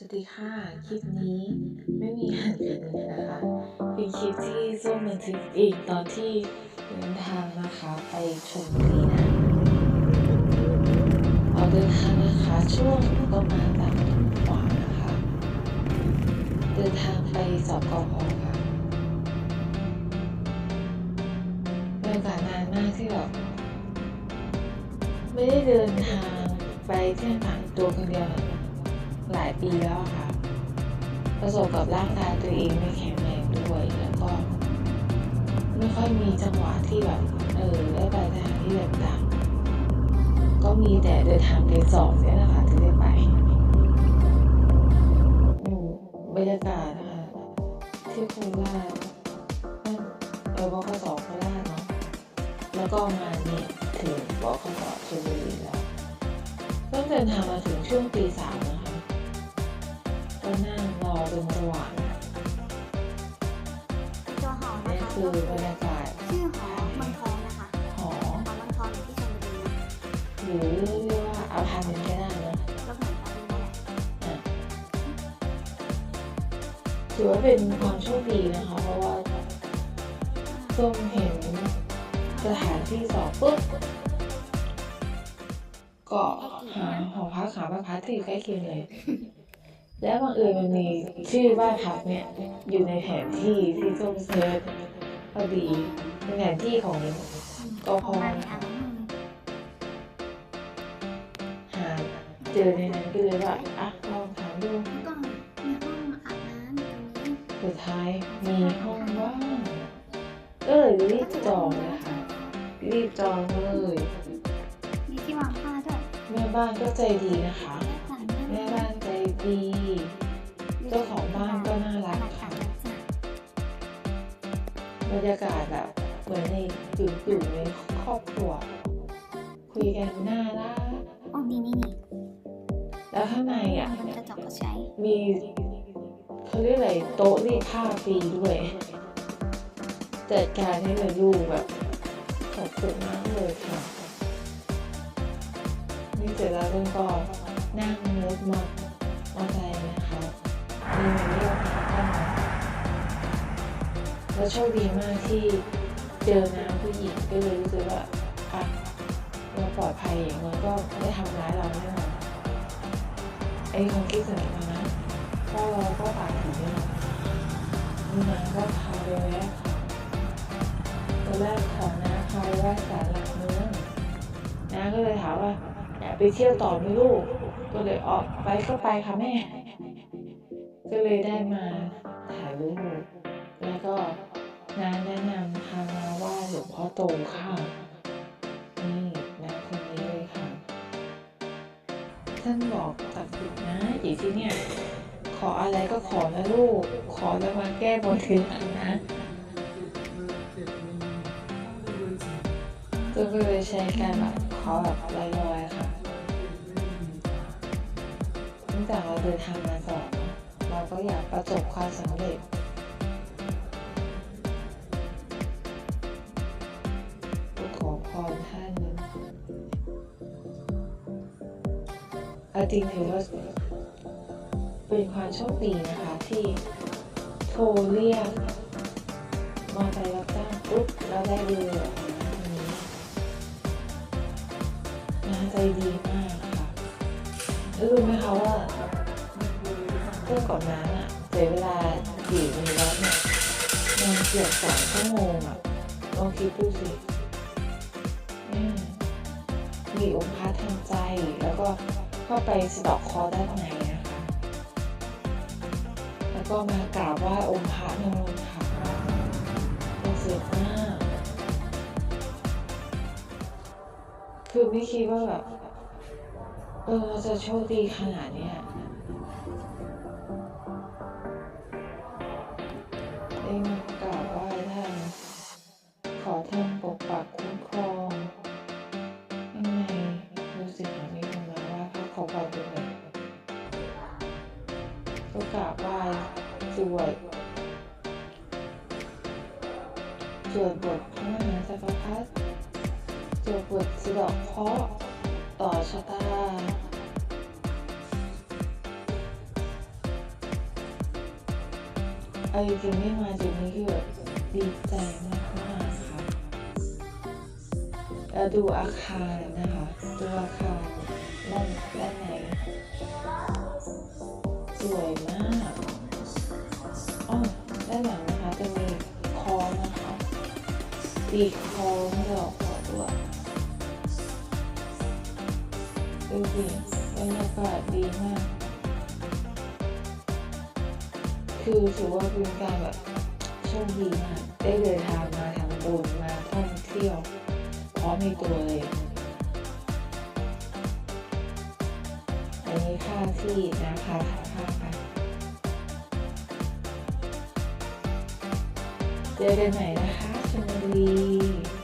สวัสดีค่ะ คลิปนี้ไม่มีอันอื่นเลยนะคะเป็นคลิปที่ส้มบันทึกเองตอนที่เดินทางนะคะไปชลบุรีนะเราเดินทางนะคะช่วงประมาณแบบขวานะคะ เดินทางไปสอบกอพอค่ะเป็นโอกาสนานมากที่แบบไม่ได้เดินทางไปที่ต่างตัวคนเดียว หลายปีแล้วค่ะ ประสบกับร่างกายตัวเองไม่แข็งแรงด้วยแล้วก็ ไม่ค่อยมีจังหวะที่แบบเออได้ไปสถานที่ต่างๆก็มีแต่เดินทางไปสอบเนี่ยแหละค่ะที่ได้ไปอืมบรรยากาศนะคะที่โคราชนั่นเออบกสโคราชเนาะแล้วก็มานี่ถึงบกสชลบุรีแล้วต้องเดินทางมาถึงช่วงตีสามนะ ก็นั่งรอจนสว่างตัวหอนะนี่คะคือบรรยากาศชื่อหอเมืองทองนะคะหอหอเมืองทองอยู่ที่ชลบุรีหรือเรียกว่าอาพาร์ตเมนต์ก็ได้นะก็เหมือนกันนี่แหละถือว่าเป็นความโชคดีนะคะ เพราะว่าส้มเห็นสถานที่สอบปุ๊บก็หาหอพักหาบ้านพักที่อยู่ใกล้เคียงเลย แล้วบังเอิญมันมีชื่อบ้านพักเนี่ยอยู่ในแผนที่ที่ส้มเซิร์ชพอดีเป็นแผนที่ของกพองมันอะหาเจอในนั้นก็เลยว่าอะลองถามดูก็มีห้องอาบน้ำตรงนี้สุดท้ายมีห้องว่างก็เลยรีบจองเลยค่ะรีบจองเลยมีที่วางผ้าด้วยแม่บ้านก็ใจดีนะคะ ดี เจ้าของบ้านก็น่ารักค่ะบรรยากาศแบบเหมือนในอยู่อยู่ในครอบครัว คุยกันน่ารักอ๋อนี่นี่นี่แล้วข้างในอะมันกระจกก็ใช้ มีเขาเรียกอะไรโต๊ะรีดผ้าฟรีด้วยจัดการให้เลยลูกแบบขอบคุณมากเลยค่ะนี่เสร็จแล้วลูกก็นั่งรถมอ มอเตอร์ไซค์นะคะมีหมายเลขเข้ามาแล้วโชคดีมากที่เจอน้ำผู้หญิงก็เลยรู้สึกว่าอะเราปลอดภัยอย่างน้อยก็ไม่ได้ทำร้ายเราแน่นอนไอ้ความคิดสมัยมานะก็เราก็ปากถึงแน่นอนนี่นะก็พาไปแวะตอนแรกขอนะพาไปไหว้ศาลหลักเมืองนะก็เลยถามว่าอยากไปเที่ยวต่อไหมลูก ก็เลยออกไปก็ไปค่ะแม่ ก็เลยได้มาถ่ายรูปแล้วก็น้าแนะนำพามาว่าหลวงพ่อโตค่ะ นี่นะคนนี้เลยค่ะ ท่านบอกตัดสิทธิ์นะอยู่ที่เนี่ย ขออะไรก็ขอนะลูก ขอแล้วมาแก้บนทีหลังนะก็เลยใช้การแบบขอแบบลอยๆค่ะ จากเราเดินทางมาก่อนเราก็อยากประสบความสำเร็จก็ขอพรท่านนะเอาจริงถือว่าเป็นความโชคดีนะคะที่โทรเรียกมอเตอร์ไซค์รับจ้างปุ๊บแล้วได้เรืออันนี้นาใจดีมากค่ะแล้วรู้ไหมคะว่า เรื่องก่อนหน้าน่ะเสียเวลาขี่ในรถเนี่ยมันเกือบสองชั่วโมงอะลองคิดดูสิมีองค์พระทันใจแล้วก็เข้าไปสะดอกคอด้านในนะคะ แล้วก็มากราบไหว้องค์พระนมนค่ะเป็นเสียมากคือไม่คิดว่าแบบเออเราจะโชคดีขนาดเนี้ย ขอท่านปกปักคุ้มครองยังไงดูสิหาไม่ลงมาว่าพระขอพรเป็นไงก็กราบไหว้สวดสวดบทพระมหาสัพพพัสสวดบทสะดอกเคราะห์ต่อชะตาเอาจริงๆไม่มาจุดนี้คือแบบดีใจมากค่ะ แล้วดูอาคารนะคะดูอาคารด้านด้านไหนสวยมากอ๋อด้านหลังนะคะจะมีคลองนะคะปีกคลองดอกหัวด้วยดูดิบรรยากาศดีมาก คือถือว่าเป็นการแบบโชคดีมาก ได้เดินทางมาทำบุญมาท่องเที่ยว พร้อมในตัวเลย อันนี้ค่าที่นะคะค่าไปเจอกันใหม่นะคะชมบุรี